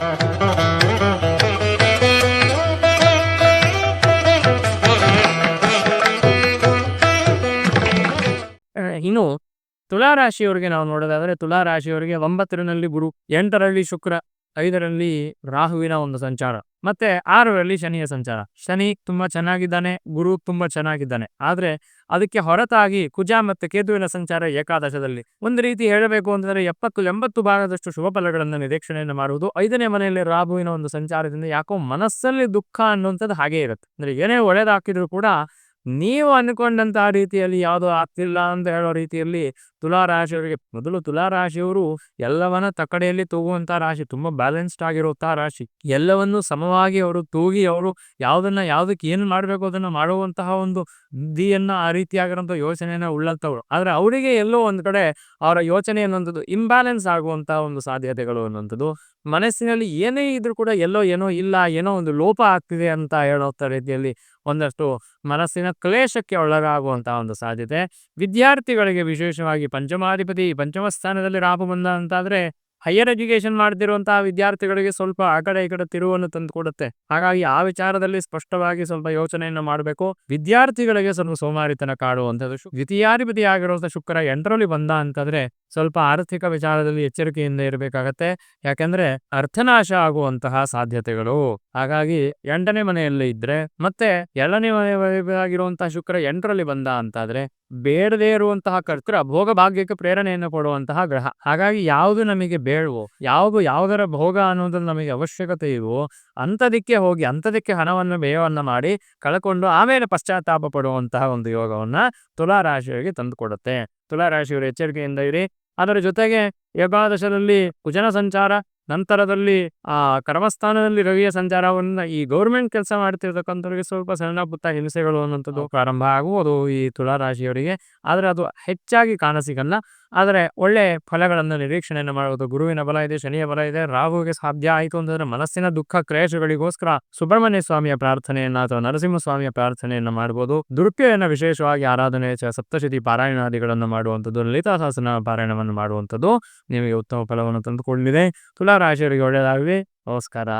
ಇನ್ನು ತುಲಾ ರಾಶಿಯವರಿಗೆ ನಾವು ನೋಡೋದಾದ್ರೆ ತುಲಾ ರಾಶಿಯವರಿಗೆ ಒಂಬತ್ತರಲ್ಲಿ ಗುರು, ಎಂಟರಲ್ಲಿ ಶುಕ್ರ, ಐದರಲ್ಲಿ ರಾಹುವಿನ ಒಂದು ಸಂಚಾರ. ಮತ್ತೆ ಆರರಲ್ಲಿ ಶನಿಯ ಸಂಚಾರ. ಶನಿ ತುಂಬಾ ಚೆನ್ನಾಗಿದ್ದಾನೆ, ಗುರು ತುಂಬಾ ಚೆನ್ನಾಗಿದ್ದಾನೆ. ಆದರೆ ಅದಕ್ಕೆ ಹೊರತಾಗಿ ಕುಜ ಮತ್ತು ಕೇತುವಿನ ಸಂಚಾರ ಏಕಾದಶದಲ್ಲಿ. ಒಂದು ರೀತಿ ಹೇಳಬೇಕು ಅಂತಂದ್ರೆ ಎಪ್ಪತ್ತು, ಎಂಬತ್ತು ಭಾಗದಷ್ಟು ಶುಭ ಫಲಗಳನ್ನು ನಿರೀಕ್ಷಣೆಯನ್ನು ಮಾಡುವುದು ಐದನೇ ಮನೆಯಲ್ಲಿ ರಾಹುವಿನ ಒಂದು ಸಂಚಾರದಿಂದ ಯಾಕೋ ಮನಸ್ಸಲ್ಲಿ ದುಃಖ ಅನ್ನುವಂಥದ್ದು ಹಾಗೆ ಇರುತ್ತೆ. ಅಂದ್ರೆ ಏನೇ ಒಳ್ಳೇದಾಕಿದ್ರು ಕೂಡ ನೀವು ಅನ್ಕೊಂಡಂತಹ ರೀತಿಯಲ್ಲಿ ಯಾವುದು ಆಗ್ತಿಲ್ಲ ಅಂತ ಹೇಳೋ ರೀತಿಯಲ್ಲಿ ತುಲಾ ರಾಶಿಯವರಿಗೆ ಮೊದಲು ತುಲಾ ರಾಶಿಯವರು ಎಲ್ಲವನ್ನ ತಕ್ಕಡೆಯಲ್ಲಿ ತೂಗುವಂತಹ ರಾಶಿ, ತುಂಬಾ ಬ್ಯಾಲೆನ್ಸ್ಡ್ ಆಗಿರುವಂತಹ ರಾಶಿ. ಎಲ್ಲವನ್ನು ಸಮವಾಗಿ ಅವರು ತೂಗಿ ಅವರು ಯಾವ್ದನ್ನ ಯಾವ್ದಕ್ಕೆ ಏನು ಮಾಡಬೇಕು ಅದನ್ನ ಮಾಡುವಂತಹ ಒಂದು ಬುದ್ಧಿಯನ್ನ ಆ ರೀತಿಯಾಗಿರುವಂತಹ ಯೋಚನೆಯನ್ನ ಉಳ್ಳಂತವ್ರು. ಆದ್ರೆ ಅವರಿಗೆ ಎಲ್ಲೋ ಒಂದ್ ಕಡೆ ಅವರ ಯೋಚನೆ ಅನ್ನುವಂಥದ್ದು ಇಂಬ್ಯಾಲೆನ್ಸ್ ಆಗುವಂತಹ ಒಂದು ಸಾಧ್ಯತೆಗಳು ಅನ್ನುವಂಥದ್ದು. ಮನಸ್ಸಿನಲ್ಲಿ ಏನೇ ಇದ್ರೂ ಕೂಡ ಎಲ್ಲೋ ಏನೋ ಇಲ್ಲ, ಏನೋ ಒಂದು ಲೋಪ ಆಗ್ತಿದೆ ಅಂತ ಹೇಳೋ ರೀತಿಯಲ್ಲಿ ಒಂದಷ್ಟು ಮನಸ್ಸಿನ ಕ್ಲೇಶಕ್ಕೆ ಒಳಗಾಗುವಂತಹ ಒಂದು ಸಾಧ್ಯತೆ. ವಿದ್ಯಾರ್ಥಿಗಳಿಗೆ ವಿಶೇಷವಾಗಿ ಪಂಚಮಾಧಿಪತಿ ಪಂಚಮ ಸ್ಥಾನದಲ್ಲಿ ರಾಹು ಬಂದ ಅಂತಾದ್ರೆ ಹೈಯರ್ ಎಜುಕೇಶನ್ ಮಾಡ್ತಿರುವಂತಹ ವಿದ್ಯಾರ್ಥಿಗಳಿಗೆ ಸ್ವಲ್ಪ ಆ ಕಡೆ ಈ ಕಡೆ ತಿರುವನ್ನು ತಂದು ಕೊಡುತ್ತೆ. ಹಾಗಾಗಿ ಆ ವಿಚಾರದಲ್ಲಿ ಸ್ಪಷ್ಟವಾಗಿ ಸ್ವಲ್ಪ ಯೋಚನೆಯನ್ನು ಮಾಡಬೇಕು. ವಿದ್ಯಾರ್ಥಿಗಳಿಗೆ ಸ್ವಲ್ಪ ಸೋಮಾರಿತನ ಕಾಡುವಂಥದ್ದು. ದ್ವಿತೀಯಾಧಿಪತಿ ಆಗಿರುವಂತಹ ಶುಕ್ರ ಎಂಟರಲ್ಲಿ ಬಂದ ಅಂತಂದ್ರೆ ಸ್ವಲ್ಪ ಆರ್ಥಿಕ ವಿಚಾರದಲ್ಲಿ ಎಚ್ಚರಿಕೆಯಿಂದ ಇರಬೇಕಾಗತ್ತೆ. ಯಾಕೆಂದ್ರೆ ಅರ್ಥನಾಶ ಆಗುವಂತಹ ಸಾಧ್ಯತೆಗಳು. ಹಾಗಾಗಿ ಎಂಟನೇ ಮನೆಯಲ್ಲಿ ಇದ್ರೆ ಮತ್ತೆ ಏಳನೇ ಮನೆಯಾಗಿರುವಂತಹ ಶುಕ್ರ ಎಂಟರಲ್ಲಿ ಬಂದ ಅಂತಾದ್ರೆ ಬೇಡದೇ ಇರುವಂತಹ ಕರ್ತರ ಭೋಗ ಭಾಗ್ಯಕ್ಕೆ ಪ್ರೇರಣೆಯನ್ನು ಕೊಡುವಂತಹ ಗ್ರಹ. ಹಾಗಾಗಿ ಯಾವುದು ನಮಗೆ ಬೇಡವೋ, ಯಾವುದು ಯಾವುದರ ಭೋಗ ಅನ್ನೋದು ನಮಗೆ ಅವಶ್ಯಕತೆ ಇವೋ ಅಂಥದಕ್ಕೆ ಹೋಗಿ ಅಂಥದಕ್ಕೆ ಹಣವನ್ನು, ವ್ಯಯವನ್ನ ಮಾಡಿ ಕಳ್ಕೊಂಡು ಆಮೇಲೆ ಪಶ್ಚಾತ್ತಾಪ ಪಡುವಂತಹ ಒಂದು ಯೋಗವನ್ನ ತುಲಾ ರಾಶಿಯವರಿಗೆ ತಂದುಕೊಡುತ್ತೆ. ತುಲಾ ರಾಶಿಯವರು ಎಚ್ಚರಿಕೆಯಿಂದ ಇರಿ. ಅದರ ಜೊತೆಗೆ ಏಕಾದಶದಲ್ಲಿ ಕುಜನ ಸಂಚಾರ ನಂತರದಲ್ಲಿ ಆ ಕರ್ಮಸ್ಥಾನದಲ್ಲಿ ರವಿಯ ಸಂಚಾರವನ್ನ ಈ ಗೌರ್ಮೆಂಟ್ ಕೆಲಸ ಮಾಡ್ತಿರ್ತಕ್ಕಂಥವ್ರಿಗೆ ಸ್ವಲ್ಪ ಸಣ್ಣ ಪುಟ್ಟ ಹಿಂಸೆಗಳು ಅನ್ನೋಂಥದ್ದು ಪ್ರಾರಂಭ ಆಗುವುದು ಈ ತುಲಾ ರಾಶಿಯವರಿಗೆ ಆದರೆ ಅದು ಹೆಚ್ಚಾಗಿ ಕಾಣಸಿಗಲ್ಲ ಆದರೆ ಒಳ್ಳೆ ಫಲಗಳನ್ನು ನಿರೀಕ್ಷಣೆಯನ್ನು ಮಾಡುವುದು. ಗುರುವಿನ ಬಲ ಇದೆ, ಶನಿಯ ಬಲ ಇದೆ, ರಾಹುವಿಗೆ ಸಾಧ್ಯ ಆಯಿತು ಅಂತಂದರೆ ಮನಸ್ಸಿನ ದುಃಖ ಕ್ಲೇಶಗಳಿಗೋಸ್ಕರ ಸುಬ್ರಹ್ಮಣ್ಯ ಸ್ವಾಮಿಯ ಪ್ರಾರ್ಥನೆಯನ್ನ ಅಥವಾ ನರಸಿಂಹ ಸ್ವಾಮಿಯ ಪ್ರಾರ್ಥನೆಯನ್ನ ಮಾಡಬಹುದು ದುರ್ಪ್ಯಯನ್ನ ವಿಶೇಷವಾಗಿ ಆರಾಧನೆ ಸಪ್ತಶತಿ ಪಾರಾಯಣಾದಿಗಳನ್ನು ಮಾಡುವಂಥದ್ದು ಲಲಿತಾ ಸಹಸ್ರನ ಪಾರಾಯಣವನ್ನು ಮಾಡುವಂಥದ್ದು ನಿಮಗೆ ಉತ್ತಮ ಫಲವನ್ನು ತಂದುಕೊಂಡಿದೆ ತುಲಾ ರಾಶಿಯವರಿಗೆ ಒಳ್ಳೆಯದಾಗಲಿ. ನಮಸ್ಕಾರ.